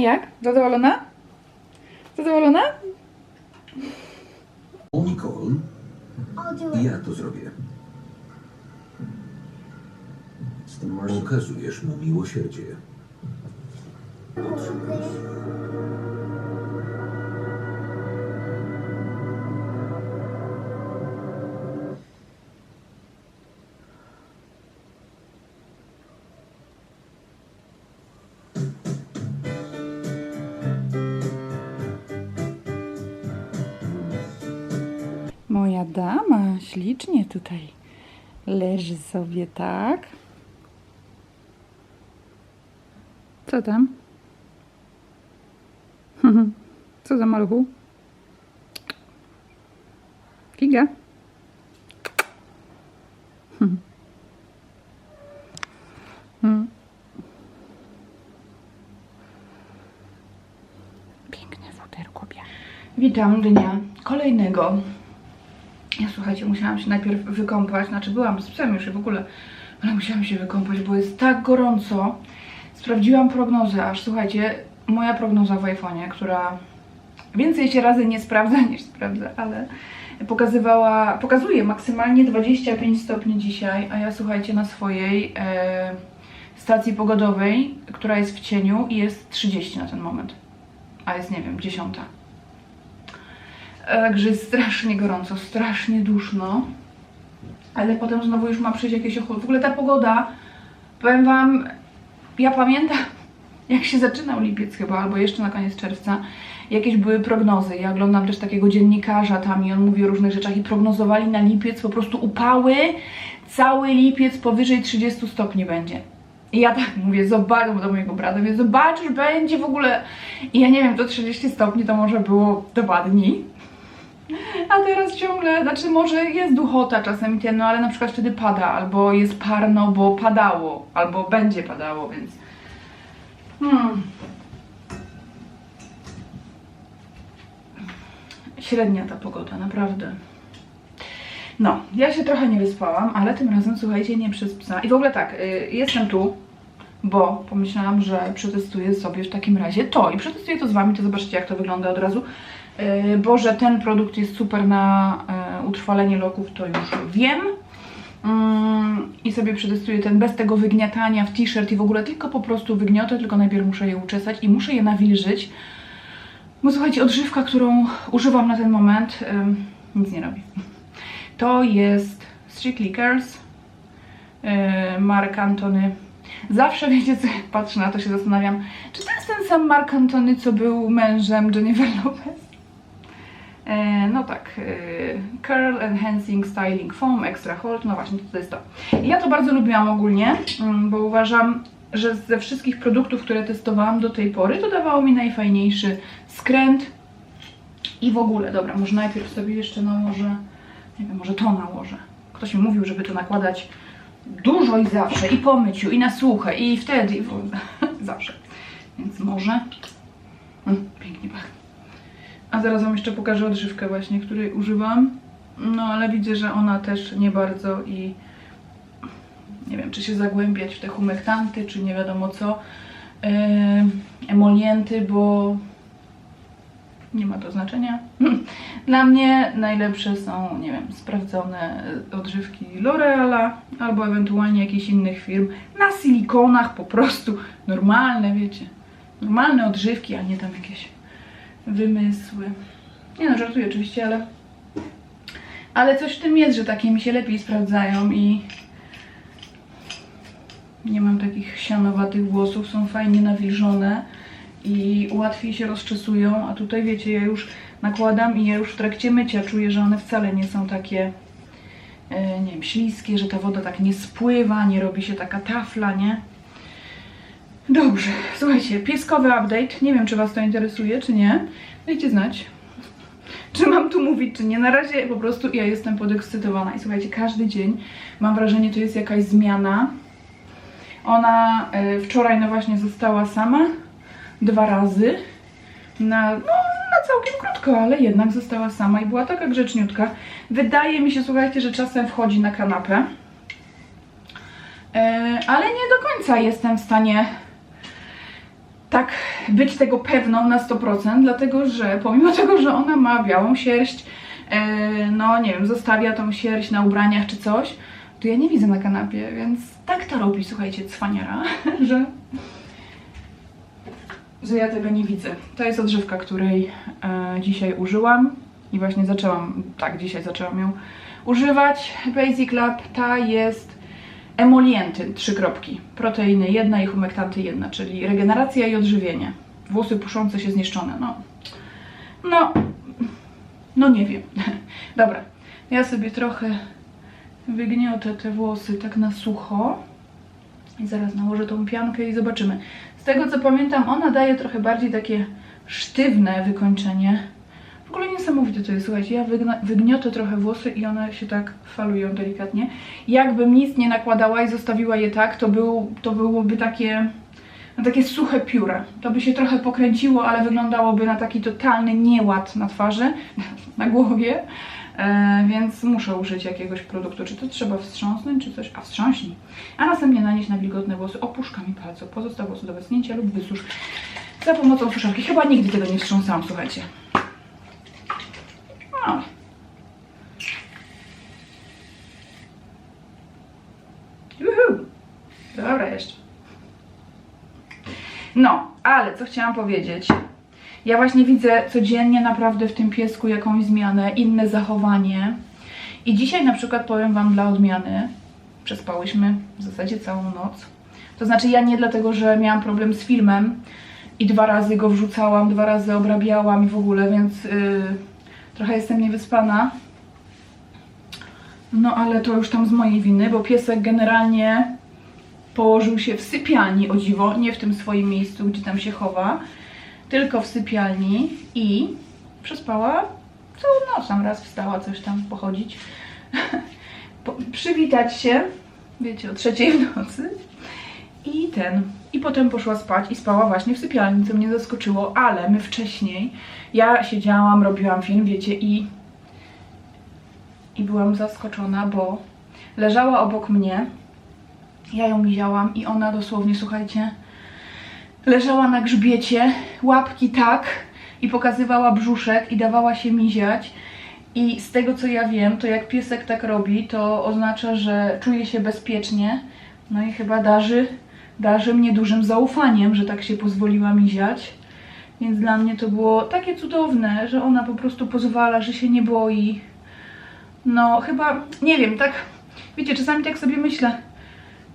jak? Zadowolona? Zadowolona? Nicole, do it. ja to zrobię. Okazujesz mu miłosierdzie. Ślicznie tutaj leży sobie, tak? Co tam? Co za maluchu? Figa? Piękne futerko. Witam dnia kolejnego. Słuchajcie, musiałam się najpierw wykąpać, znaczy byłam z psem już i w ogóle, ale musiałam się wykąpać, bo jest tak gorąco. Sprawdziłam prognozę, aż słuchajcie, moja prognoza w iPhone'ie, która więcej się razy nie sprawdza niż sprawdza, ale pokazywała, pokazuje maksymalnie 25 stopni dzisiaj, a ja słuchajcie na swojej e, stacji pogodowej, która jest w cieniu i jest 30 na ten moment, a jest nie wiem, 10. Także jest strasznie gorąco, strasznie duszno. Ale potem znowu już ma przyjść jakieś ochłody. W ogóle ta pogoda, powiem Wam, ja pamiętam, jak się zaczynał lipiec chyba, albo jeszcze na koniec czerwca, jakieś były prognozy. Ja oglądam też takiego dziennikarza tam i on mówi o różnych rzeczach i prognozowali na lipiec po prostu upały. Cały lipiec powyżej 30 stopni będzie. I ja tak mówię, zobacz, do mojego brata, mówię, zobaczysz, będzie w ogóle... I ja nie wiem, to 30 stopni to może było dwa dni. A teraz ciągle, znaczy może jest duchota czasem i ciemno, ale na przykład wtedy pada, albo jest parno, bo padało, albo będzie padało, więc... Hmm. Średnia ta pogoda, naprawdę. No, ja się trochę nie wyspałam, ale tym razem, słuchajcie, nie przez psa. I w ogóle tak, y, jestem tu, bo pomyślałam, że przetestuję sobie w takim razie to i przetestuję to z Wami, to zobaczycie jak to wygląda od razu. Yy, Bo że ten produkt jest super na e, utrwalenie loków, to już wiem. Mm, I sobie przetestuję ten bez tego wygniatania w t-shirt i w ogóle tylko po prostu wygniotę, tylko najpierw muszę je uczesać i muszę je nawilżyć. Bo słuchajcie, odżywka, którą używam na ten moment, nic nie robi. To jest Strictly Curls, yy, Mark Antony. Zawsze wiecie co, patrzę na to się zastanawiam, czy to jest ten sam Mark Antony, co był mężem Jennifer Lopez? E, no tak, e, Curl Enhancing Styling Foam Extra Hold, no właśnie, to jest to. Ja to bardzo lubiłam ogólnie, mm, bo uważam, że ze wszystkich produktów, które testowałam do tej pory, to dawało mi najfajniejszy skręt i w ogóle, dobra, może najpierw sobie jeszcze nałożę, nie wiem, może to nałożę. Ktoś mi mówił, żeby to nakładać dużo i zawsze, i po myciu, i na suche, i wtedy, i w zawsze. Więc może, mm, pięknie pachnie. A zaraz Wam jeszcze pokażę odżywkę właśnie, której używam. No ale widzę, że ona też nie bardzo i nie wiem, czy się zagłębiać w te humektanty, czy nie wiadomo co. Yy, emolienty, bo nie ma to znaczenia. Dla mnie najlepsze są, nie wiem, sprawdzone odżywki L'Oreala albo ewentualnie jakichś innych firm na silikonach po prostu normalne, wiecie. Normalne odżywki, a nie tam jakieś wymysły. Nie no, żartuję oczywiście, ale ale coś w tym jest, że takie mi się lepiej sprawdzają i nie mam takich sianowatych włosów, są fajnie nawilżone i łatwiej się rozczesują, a tutaj wiecie, ja już nakładam i ja już w trakcie mycia czuję, że one wcale nie są takie e, nie wiem, śliskie, że ta woda tak nie spływa, nie robi się taka tafla, nie? Dobrze, słuchajcie, pieskowy update. Nie wiem, czy Was to interesuje, czy nie. Dajcie znać, czy mam tu mówić, czy nie. Na razie po prostu ja jestem podekscytowana. I słuchajcie, każdy dzień mam wrażenie, to jest jakaś zmiana. Ona e, wczoraj, no właśnie, została sama dwa razy. Na, no, na całkiem krótko, ale jednak została sama i była taka grzeczniutka. Wydaje mi się, słuchajcie, że czasem wchodzi na kanapę. E, ale nie do końca jestem w stanie tak być tego pewną na 100%, dlatego że pomimo tego, że ona ma białą sierść, e, no nie wiem, zostawia tą sierść na ubraniach czy coś, to ja nie widzę na kanapie, więc tak to robi, słuchajcie, cwaniara, że, że ja tego nie widzę. To jest odżywka, której e, dzisiaj użyłam i właśnie zaczęłam, tak, dzisiaj zaczęłam ją używać. Basic Lab, ta jest emolienty, trzy kropki, proteiny jedna i humektanty jedna, czyli regeneracja i odżywienie. Włosy puszące się zniszczone, no. No, no nie wiem. Dobra, ja sobie trochę wygniotę te włosy tak na sucho i zaraz nałożę tą piankę i zobaczymy. Z tego co pamiętam, ona daje trochę bardziej takie sztywne wykończenie. W ogóle niesamowite to jest, słuchajcie, ja wygniotę trochę włosy i one się tak falują delikatnie. Jakbym nic nie nakładała i zostawiła je tak, to, był, to byłoby takie, no takie suche pióra. To by się trochę pokręciło, ale wyglądałoby na taki totalny nieład na twarzy, na głowie. E, więc muszę użyć jakiegoś produktu. Czy to trzeba wstrząsnąć, czy coś? A wstrząśnij. A następnie nanieść na wilgotne włosy opuszkami palców. Pozostaw włosy do wysunięcia lub wysusz za pomocą suszarki. Chyba nigdy tego nie wstrząsałam, słuchajcie. Juhu. Dobra jeszcze. No, ale co chciałam powiedzieć. Ja właśnie widzę codziennie naprawdę w tym piesku jakąś zmianę, inne zachowanie. I dzisiaj na przykład powiem Wam dla odmiany, przespałyśmy w zasadzie całą noc. To znaczy ja nie dlatego, że miałam problem z filmem i dwa razy go wrzucałam, dwa razy obrabiałam i w ogóle, więc yy, trochę jestem niewyspana. No ale to już tam z mojej winy, bo piesek generalnie położył się w sypialni, o dziwo, nie w tym swoim miejscu, gdzie tam się chowa, tylko w sypialni i przespała całą noc, tam raz wstała coś tam pochodzić, po, przywitać się, wiecie, o trzeciej w nocy i ten, i potem poszła spać i spała właśnie w sypialni, co mnie zaskoczyło, ale my wcześniej, ja siedziałam, robiłam film, wiecie, i i byłam zaskoczona, bo leżała obok mnie, ja ją miziałam i ona dosłownie, słuchajcie, leżała na grzbiecie, łapki tak i pokazywała brzuszek i dawała się miziać. I z tego co ja wiem, to jak piesek tak robi, to oznacza, że czuje się bezpiecznie. No i chyba darzy, darzy mnie dużym zaufaniem, że tak się pozwoliła miziać. Więc dla mnie to było takie cudowne, że ona po prostu pozwala, że się nie boi. No chyba, nie wiem, tak, wiecie, czasami tak sobie myślę,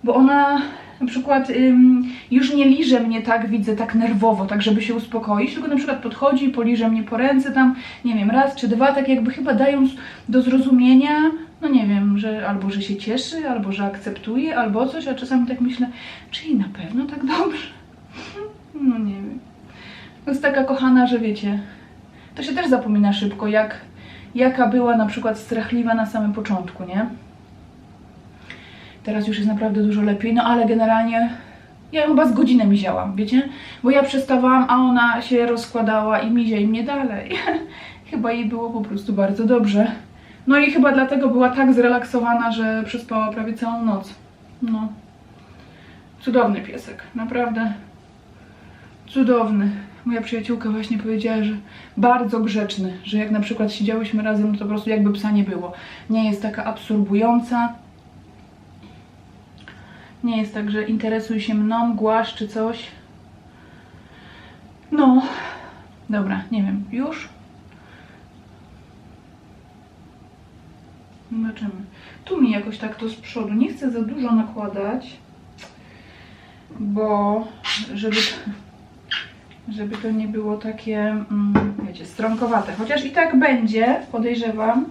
bo ona na przykład ym, już nie liże mnie tak, widzę, tak nerwowo, tak żeby się uspokoić, tylko na przykład podchodzi, poliże mnie po ręce tam, nie wiem, raz czy dwa, tak jakby chyba dając do zrozumienia, no nie wiem, że albo że się cieszy, albo że akceptuje, albo coś, a czasami tak myślę, czy jej na pewno tak dobrze? No nie wiem. Jest taka kochana, że wiecie, to się też zapomina szybko, jak, jaka była na przykład strachliwa na samym początku, nie? Teraz już jest naprawdę dużo lepiej, no ale generalnie ja chyba z godzinę miziałam, wiecie? Bo ja przestawałam, a ona się rozkładała i mizia i mnie dalej. chyba jej było po prostu bardzo dobrze. No i chyba dlatego była tak zrelaksowana, że przespała prawie całą noc. No. Cudowny piesek, naprawdę cudowny. Moja przyjaciółka właśnie powiedziała, że bardzo grzeczny, że jak na przykład siedziałyśmy razem, to po prostu jakby psa nie było. Nie jest taka absorbująca. Nie jest tak, że interesuj się mną, głaszcz czy coś. No, dobra, nie wiem, już? Zobaczymy. Tu mi jakoś tak to z przodu. Nie chcę za dużo nakładać, bo żeby żeby to nie było takie, mm, wiecie, stronkowate. Chociaż i tak będzie, podejrzewam,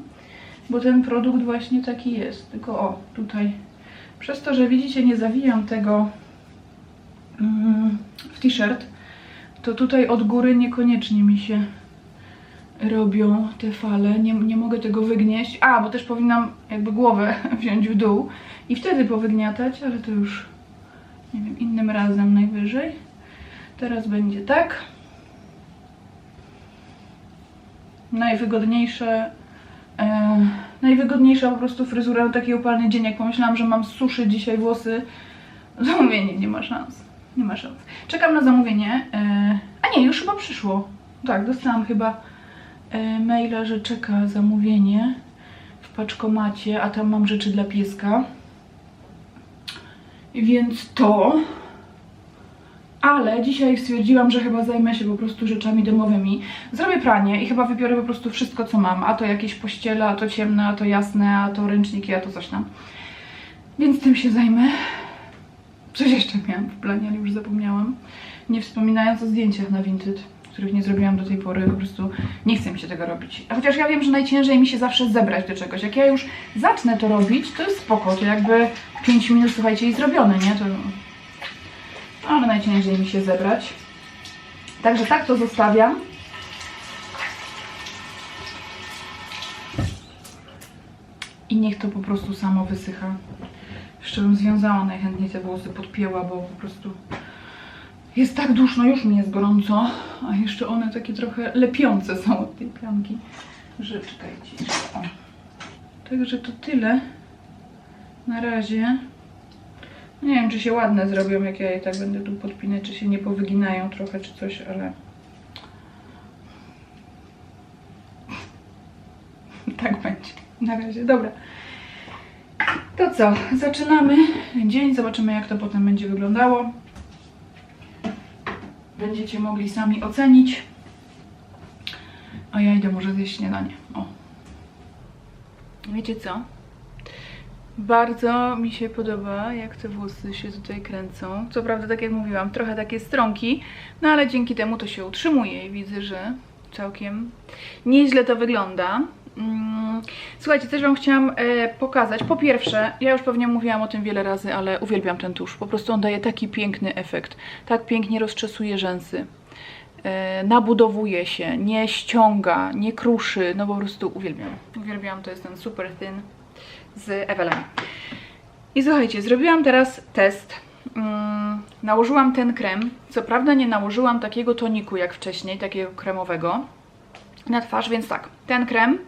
bo ten produkt właśnie taki jest. Tylko o, tutaj, przez to, że widzicie, nie zawijam tego mm, w t-shirt, to tutaj od góry niekoniecznie mi się robią te fale. Nie, nie mogę tego wygnieść. A, bo też powinnam jakby głowę wziąć w dół i wtedy powygniatać, ale to już, nie wiem, innym razem najwyżej. Teraz będzie tak. Najwygodniejsze, e, najwygodniejsza po prostu fryzura na taki upalny dzień. Jak pomyślałam, że mam suszyć dzisiaj włosy, mówię, nie, ma szans. Nie ma szans. Czekam na zamówienie. e, A nie, już chyba przyszło. Tak, dostałam chyba maila, że czeka zamówienie w paczkomacie, a tam mam rzeczy dla pieska. Więc to. Ale dzisiaj stwierdziłam, że chyba zajmę się po prostu rzeczami domowymi. Zrobię pranie i chyba wybiorę po prostu wszystko, co mam. A to jakieś pościele, a to ciemne, a to jasne, a to ręczniki, a to coś tam. Więc tym się zajmę. Coś jeszcze miałam w planie, ale już zapomniałam. Nie wspominając o zdjęciach na Vinted, których nie zrobiłam do tej pory. Po prostu nie chcę mi się tego robić. Chociaż ja wiem, że najciężej mi się zawsze zebrać do czegoś. Jak ja już zacznę to robić, to jest spoko. To jakby 5 minut, słuchajcie, i zrobione, nie? To... Ale najciężej mi się zebrać. Także tak to zostawiam. I niech to po prostu samo wysycha. Jeszcze bym związała najchętniej te włosy, podpięła, bo po prostu jest tak duszno, już mi jest gorąco, a jeszcze one takie trochę lepiące są od tej pianki, że czekajcie. O. Także to tyle na razie. Nie wiem, czy się ładne zrobią, jak ja je tak będę tu podpinać, czy się nie powyginają trochę, czy coś, ale... tak będzie. Na razie, dobra. To co, zaczynamy dzień, zobaczymy jak to potem będzie wyglądało. Będziecie mogli sami ocenić. A ja idę może zjeść śniadanie. O. Wiecie co? Bardzo mi się podoba, jak te włosy się tutaj kręcą. Co prawda, tak jak mówiłam, trochę takie stronki, no ale dzięki temu to się utrzymuje i widzę, że całkiem nieźle to wygląda. Mm, Słuchajcie, coś Wam chciałam e, pokazać. Po pierwsze, ja już pewnie mówiłam o tym wiele razy, ale uwielbiam ten tusz. Po prostu on daje taki piękny efekt. Tak pięknie rozczesuje rzęsy. E, nabudowuje się, nie ściąga, nie kruszy. No po prostu uwielbiam. Uwielbiam, to jest ten super thin z Evelyn. I słuchajcie, zrobiłam teraz test. Mm, nałożyłam ten krem. Co prawda nie nałożyłam takiego toniku jak wcześniej, takiego kremowego na twarz, więc tak, ten krem.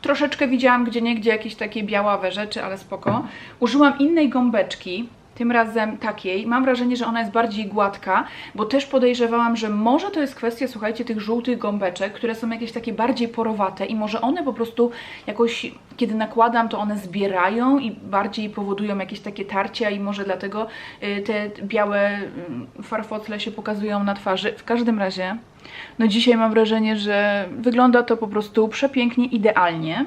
Troszeczkę widziałam gdzie niegdzie jakieś takie białawe rzeczy, ale spoko. Użyłam innej gąbeczki, tym razem takiej. Mam wrażenie, że ona jest bardziej gładka, bo też podejrzewałam, że może to jest kwestia, słuchajcie, tych żółtych gąbeczek, które są jakieś takie bardziej porowate i może one po prostu jakoś, kiedy nakładam, to one zbierają i bardziej powodują jakieś takie tarcia i może dlatego y, te białe y, farfocle się pokazują na twarzy. W każdym razie no dzisiaj mam wrażenie, że wygląda to po prostu przepięknie, idealnie.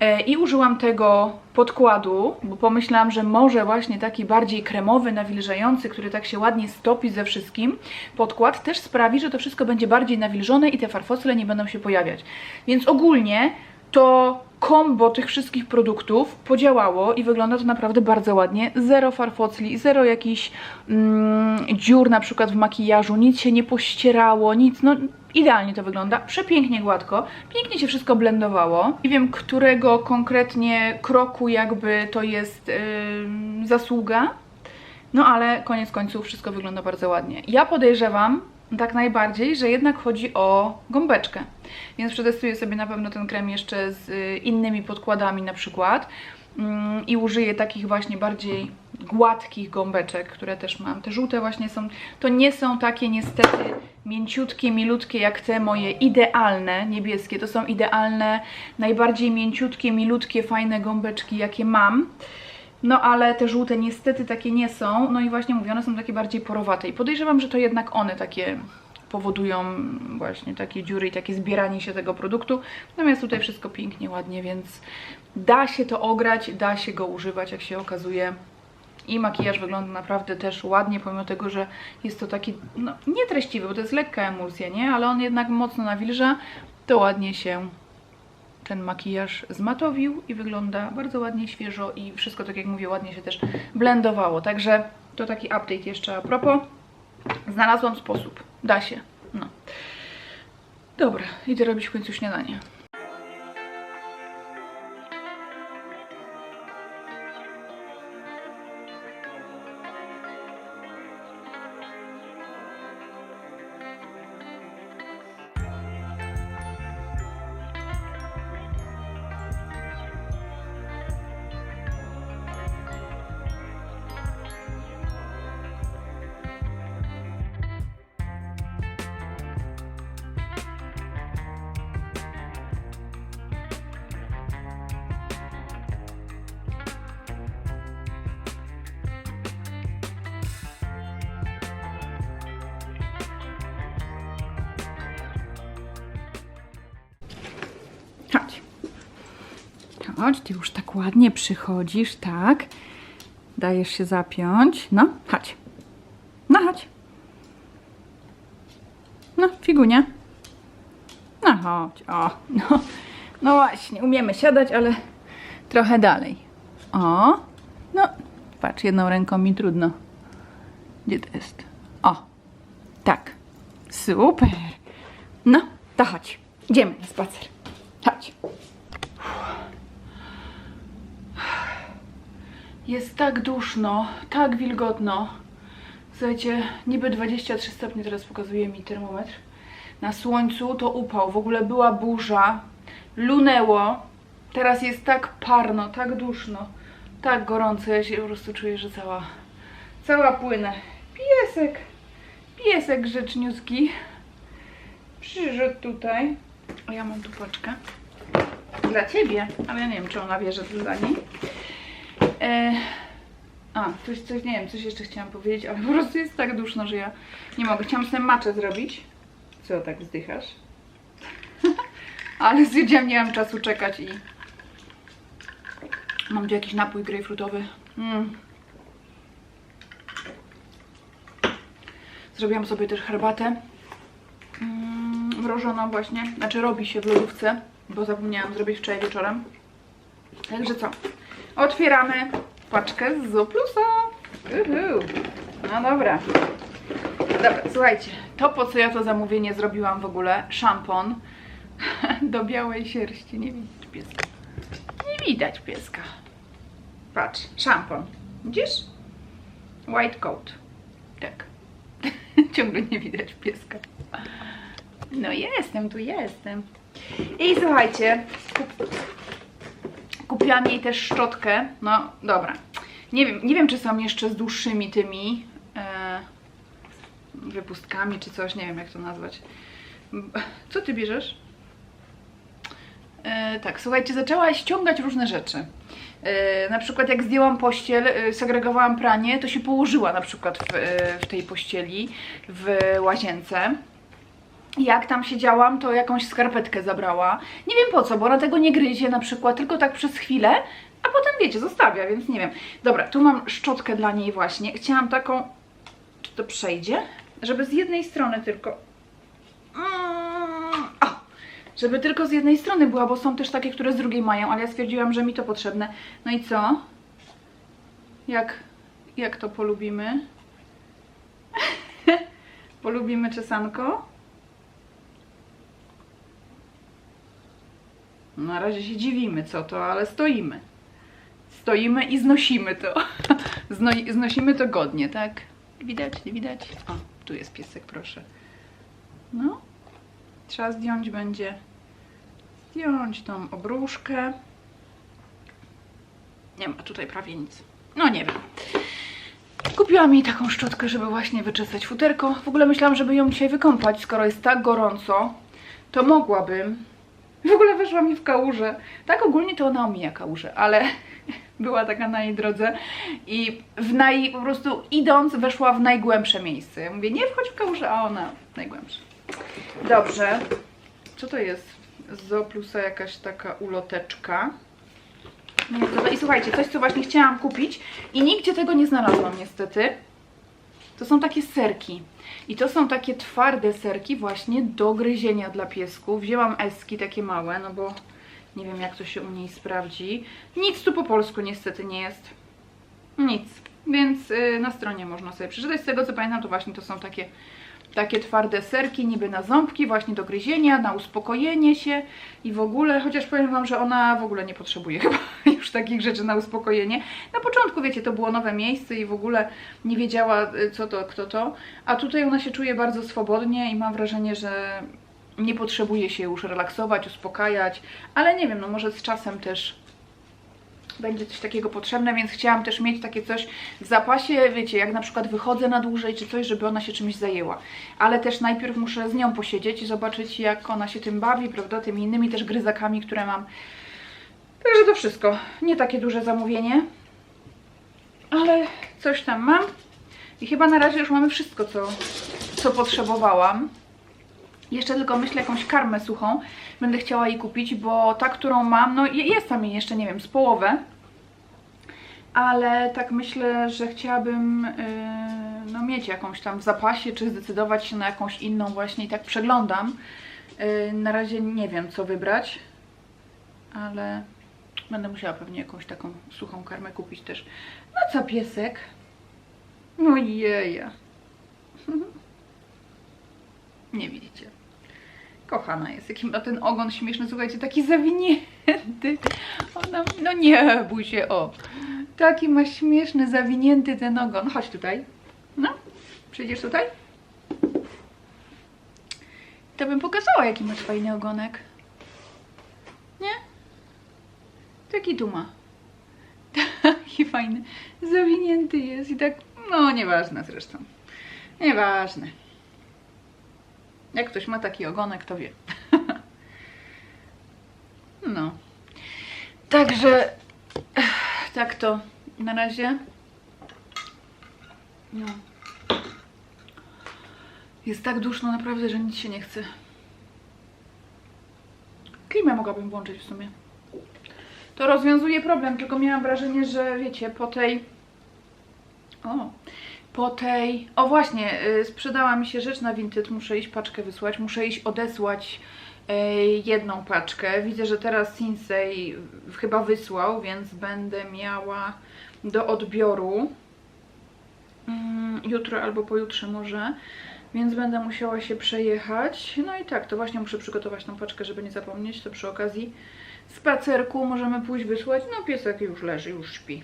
E, I użyłam tego podkładu, bo pomyślałam, że może właśnie taki bardziej kremowy, nawilżający, który tak się ładnie stopi ze wszystkim, podkład też sprawi, że to wszystko będzie bardziej nawilżone i te farfocle nie będą się pojawiać. Więc ogólnie to kombo tych wszystkich produktów podziałało i wygląda to naprawdę bardzo ładnie. Zero farfocli, zero jakichś mm, dziur na przykład w makijażu, nic się nie pościerało, nic, no idealnie to wygląda, przepięknie gładko, pięknie się wszystko blendowało. Nie wiem, którego konkretnie kroku jakby to jest yy, zasługa, no ale koniec końców wszystko wygląda bardzo ładnie. Ja podejrzewam tak najbardziej, że jednak chodzi o gąbeczkę. Więc przetestuję sobie na pewno ten krem jeszcze z y, innymi podkładami na przykład mm, i użyję takich właśnie bardziej gładkich gąbeczek, które też mam. Te żółte właśnie są, to nie są takie niestety mięciutkie, milutkie jak te moje idealne niebieskie. To są idealne, najbardziej mięciutkie, milutkie, fajne gąbeczki jakie mam. No ale te żółte niestety takie nie są. No i właśnie mówię, one są takie bardziej porowate. I podejrzewam, że to jednak one takie powodują właśnie takie dziury i takie zbieranie się tego produktu. Natomiast tutaj wszystko pięknie, ładnie, więc da się to ograć, da się go używać, jak się okazuje. I makijaż wygląda naprawdę też ładnie, pomimo tego, że jest to taki, no nie treściwy, bo to jest lekka emulsja, nie? Ale on jednak mocno nawilża, to ładnie się ten makijaż zmatowił i wygląda bardzo ładnie, świeżo i wszystko, tak jak mówię, ładnie się też blendowało. Także to taki update jeszcze a propos. Znalazłam sposób. Da się. No. Dobra, idę robić w końcu śniadanie. Chodź, ty już tak ładnie przychodzisz, tak? Dajesz się zapiąć. No, chodź. No, chodź. No, figunia. No, chodź. O, no. No właśnie, umiemy siadać, ale trochę dalej. O, no, patrz, jedną ręką mi trudno. Gdzie to jest? O, tak. Super. No, to chodź. Idziemy na spacer. Chodź. Jest tak duszno, tak wilgotno. Słuchajcie, niby 23 stopnie teraz pokazuje mi termometr. Na słońcu to upał, w ogóle była burza, lunęło. Teraz jest tak parno, tak duszno, tak gorąco. Ja się po prostu czuję, że cała, cała płynę. Piesek, piesek grzeczniutki. Przyszedł tutaj. Ja mam tu paczkę. Dla ciebie, ale ja nie wiem, czy ona wie, że dla niej. E, a, coś, coś, nie wiem, coś jeszcze chciałam powiedzieć, ale po prostu jest tak duszno, że ja nie mogę. Chciałam sobie maczę zrobić. Co, tak wzdychasz? ale stwierdziłam, nie mam czasu czekać i mam tu jakiś napój grejpfrutowy. Mm. Zrobiłam sobie też herbatę mm, mrożoną właśnie, znaczy robi się w lodówce, bo zapomniałam zrobić wczoraj wieczorem. Także co? Otwieramy paczkę z Zoplusa. Uhu. No dobra. Dobra, słuchajcie, to po co ja to zamówienie zrobiłam w ogóle, szampon do białej sierści. Nie widać pieska. Nie widać pieska. Patrz, szampon. Widzisz? White coat. Tak. Ciągle nie widać pieska. No jestem, tu jestem. I słuchajcie, kupiłam jej też szczotkę. No dobra. Nie wiem, nie wiem czy są jeszcze z dłuższymi tymi e, wypustkami czy coś, nie wiem jak to nazwać. Co ty bierzesz? E, tak, słuchajcie, zaczęła ściągać różne rzeczy. E, na przykład jak zdjęłam pościel, e, segregowałam pranie, to się położyła na przykład w, e, w tej pościeli w łazience. Jak tam siedziałam, to jakąś skarpetkę zabrała. Nie wiem po co, bo ona tego nie gryzie na przykład, tylko tak przez chwilę, a potem wiecie, zostawia, więc nie wiem. Dobra, tu mam szczotkę dla niej właśnie. Chciałam taką, czy to przejdzie? Żeby z jednej strony tylko... Mm, O, żeby tylko z jednej strony była, bo są też takie, które z drugiej mają, ale ja stwierdziłam, że mi to potrzebne. No i co? Jak, jak to polubimy? polubimy czesanko? Na razie się dziwimy, co to, ale stoimy. Stoimy i znosimy to. Zno, znosimy to godnie, tak? Widać, nie widać? O, tu jest piesek, proszę. No. Trzeba zdjąć będzie. Zdjąć tą obruszkę. Nie ma tutaj prawie nic. No nie wiem. Kupiłam jej taką szczotkę, żeby właśnie wyczesać futerko. W ogóle myślałam, żeby ją dzisiaj wykąpać, skoro jest tak gorąco. To mogłabym. W ogóle weszła mi w kałużę. Tak ogólnie to ona omija kałużę, ale była taka na jej drodze i w naj, po prostu idąc weszła w najgłębsze miejsce. Ja mówię, nie wchodź w kałużę, a ona najgłębsze. Dobrze. Co to jest? Z Zoplusa jakaś taka uloteczka. To- I słuchajcie, coś co właśnie chciałam kupić i nigdzie tego nie znalazłam niestety. To są takie serki. I to są takie twarde serki właśnie do gryzienia dla piesków. Wzięłam eski takie małe, no bo nie wiem jak to się u niej sprawdzi. Nic tu po polsku niestety nie jest. Nic. Więc y, na stronie można sobie przeczytać. Z tego co pamiętam to właśnie to są takie, takie twarde serki niby na ząbki właśnie do gryzienia, na uspokojenie się i w ogóle, chociaż powiem Wam, że ona w ogóle nie potrzebuje chyba już takich rzeczy na uspokojenie. Na początku, wiecie, to było nowe miejsce i w ogóle nie wiedziała y, co to, kto to, a tutaj ona się czuje bardzo swobodnie i mam wrażenie, że nie potrzebuje się już relaksować, uspokajać, ale nie wiem, no może z czasem też będzie coś takiego potrzebne, więc chciałam też mieć takie coś w zapasie, wiecie, jak na przykład wychodzę na dłużej czy coś, żeby ona się czymś zajęła. Ale też najpierw muszę z nią posiedzieć i zobaczyć, jak ona się tym bawi, prawda, tymi innymi też gryzakami, które mam. Także to wszystko. Nie takie duże zamówienie, ale coś tam mam. I chyba na razie już mamy wszystko, co, co potrzebowałam. Jeszcze tylko myślę jakąś karmę suchą. Będę chciała jej kupić, bo ta, którą mam, no je- jest tam jej jeszcze, nie wiem, z połowę. Ale tak myślę, że chciałabym yy, no, mieć jakąś tam w zapasie, czy zdecydować się na jakąś inną właśnie i tak przeglądam. Yy, na razie nie wiem, co wybrać, ale będę musiała pewnie jakąś taką suchą karmę kupić też. No co, piesek? No jeja. Nie widzicie. Kochana jest, jaki ma ten ogon śmieszny, słuchajcie, taki zawinięty. Ona, no nie bój się, o. Taki ma śmieszny, zawinięty ten ogon. Chodź tutaj. No, przyjdziesz tutaj? To bym pokazała, jaki masz fajny ogonek. Nie? Taki tu ma. Taki fajny. Zawinięty jest i tak, no nieważne zresztą. Nieważne. Jak ktoś ma taki ogonek, to wie. No. Także tak to na razie. No. Jest tak duszno naprawdę, że nic się nie chce. Klimę mogłabym włączyć w sumie. To rozwiązuje problem, tylko miałam wrażenie, że wiecie, po tej. O, po tej. O właśnie, y, sprzedała mi się rzecz na Vinted, muszę iść paczkę wysłać, muszę iść odesłać y, jedną paczkę. Widzę, że teraz Sinsei chyba wysłał, więc będę miała do odbioru mm, jutro albo pojutrze może, więc będę musiała się przejechać. No i tak, to właśnie muszę przygotować tą paczkę, żeby nie zapomnieć, to przy okazji spacerku możemy pójść wysłać. No piesek już leży, już śpi.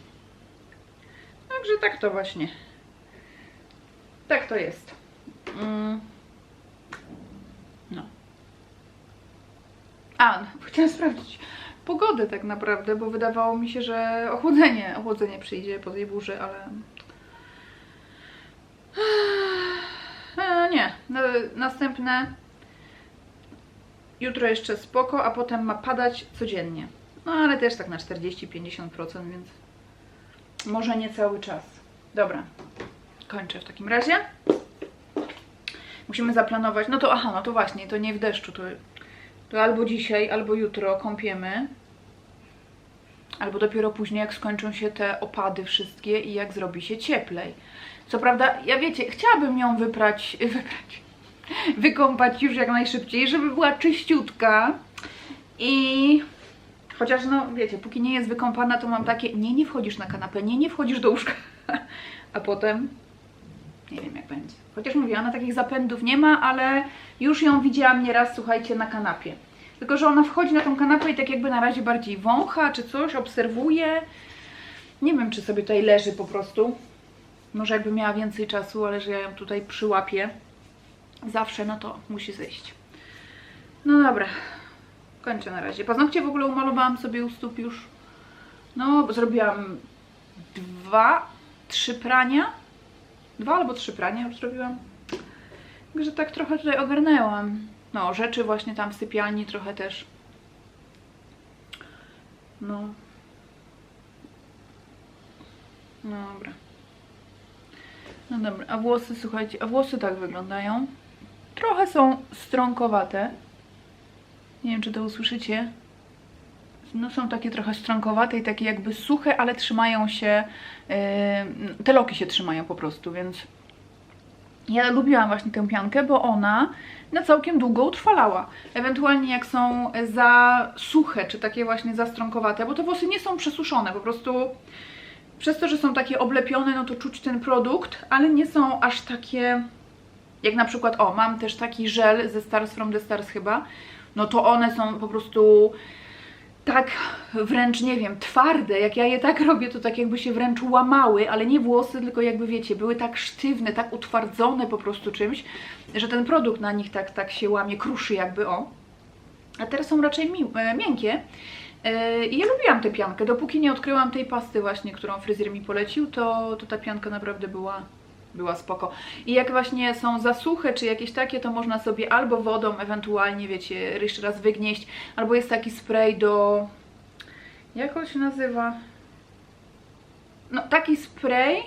Także tak to właśnie. Tak to jest. Mm. No. A, no, chciałam sprawdzić pogodę tak naprawdę, bo wydawało mi się, że ochłodzenie, ochłodzenie przyjdzie po tej burzy, ale... Nie, no, następne jutro jeszcze spoko, a potem ma padać codziennie. No ale też tak na 40-50%, więc może nie cały czas. Dobra, kończę w takim razie. Musimy zaplanować, no to aha, no to właśnie, to nie w deszczu, to, to albo dzisiaj, albo jutro kąpiemy. Albo dopiero później, jak skończą się te opady wszystkie i jak zrobi się cieplej. Co prawda, ja wiecie, chciałabym ją wyprać, wyprać, wykąpać już jak najszybciej, żeby była czyściutka i chociaż no wiecie, póki nie jest wykąpana, to mam takie, nie, nie wchodzisz na kanapę, nie, nie wchodzisz do łóżka, a potem nie wiem jak będzie. Chociaż mówię, ona takich zapędów nie ma, ale już ją widziałam nieraz, słuchajcie, na kanapie. Tylko, że ona wchodzi na tą kanapę i tak jakby na razie bardziej wącha czy coś, obserwuje. Nie wiem, czy sobie tutaj leży po prostu. Może jakby miała więcej czasu, ale że ja ją tutaj przyłapię zawsze, no to musi zejść. No dobra, kończę na razie. Paznokcie w ogóle umalowałam sobie u stóp już. No, zrobiłam dwa, trzy prania. Dwa albo trzy prania już zrobiłam. Także tak trochę tutaj ogarnęłam. No, rzeczy właśnie tam w sypialni trochę też. No. No dobra. No dobra, a włosy, słuchajcie, a włosy tak wyglądają. Trochę są strąkowate. Nie wiem, czy to usłyszycie. No są takie trochę strąkowate i takie jakby suche, ale trzymają się, yy, te loki się trzymają po prostu, więc ja lubiłam właśnie tę piankę, bo ona na całkiem długo utrwalała. Ewentualnie jak są za suche, czy takie właśnie zastrąkowate, bo te włosy nie są przesuszone, po prostu przez to, że są takie oblepione, no to czuć ten produkt, ale nie są aż takie, jak na przykład, o, mam też taki żel ze Stars from the Stars chyba, no to one są po prostu tak wręcz, nie wiem, twarde, jak ja je tak robię, to tak jakby się wręcz łamały, ale nie włosy, tylko jakby wiecie, były tak sztywne, tak utwardzone po prostu czymś, że ten produkt na nich tak, tak się łamie, kruszy jakby, o. A teraz są raczej mi e, miękkie. E, I ja lubiłam tę piankę, dopóki nie odkryłam tej pasty właśnie, którą fryzjer mi polecił, to, to ta pianka naprawdę była, była spoko. I jak właśnie są za suche, czy jakieś takie, to można sobie albo wodą, ewentualnie, wiecie, jeszcze raz wygnieść, albo jest taki spray do... Jak on się nazywa? No, taki spray,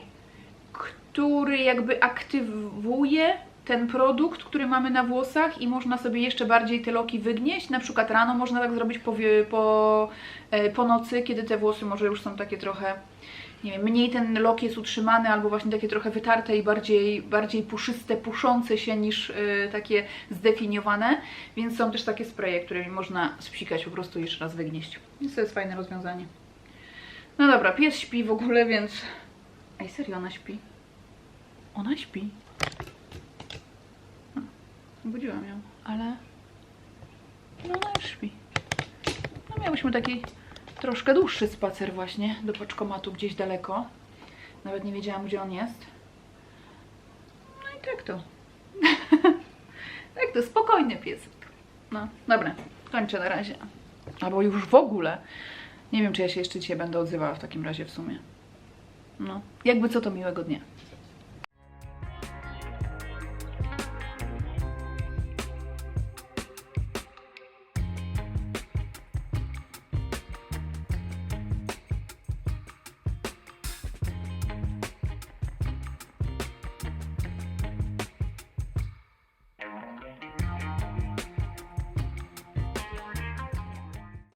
który jakby aktywuje ten produkt, który mamy na włosach i można sobie jeszcze bardziej te loki wygnieść. Na przykład rano można tak zrobić po, po, e, po nocy, kiedy te włosy może już są takie trochę, nie wiem, mniej ten lok jest utrzymany albo właśnie takie trochę wytarte i bardziej, bardziej puszyste, puszące się niż e, takie zdefiniowane. Więc są też takie spreje, którymi można spsikać po prostu jeszcze raz wygnieść. Więc to jest fajne rozwiązanie. No dobra, pies śpi w ogóle, więc... Ej, serio, ona śpi? Ona śpi. Budziłam ją, ale... No ona już śpi. No miałyśmy taki troszkę dłuższy spacer właśnie do paczkomatu gdzieś daleko. Nawet nie wiedziałam, gdzie on jest. No i tak to. tak to, spokojny piesek. No, dobra, kończę na razie. Albo już w ogóle. Nie wiem, czy ja się jeszcze dzisiaj będę odzywała w takim razie w sumie. No, jakby co to miłego dnia.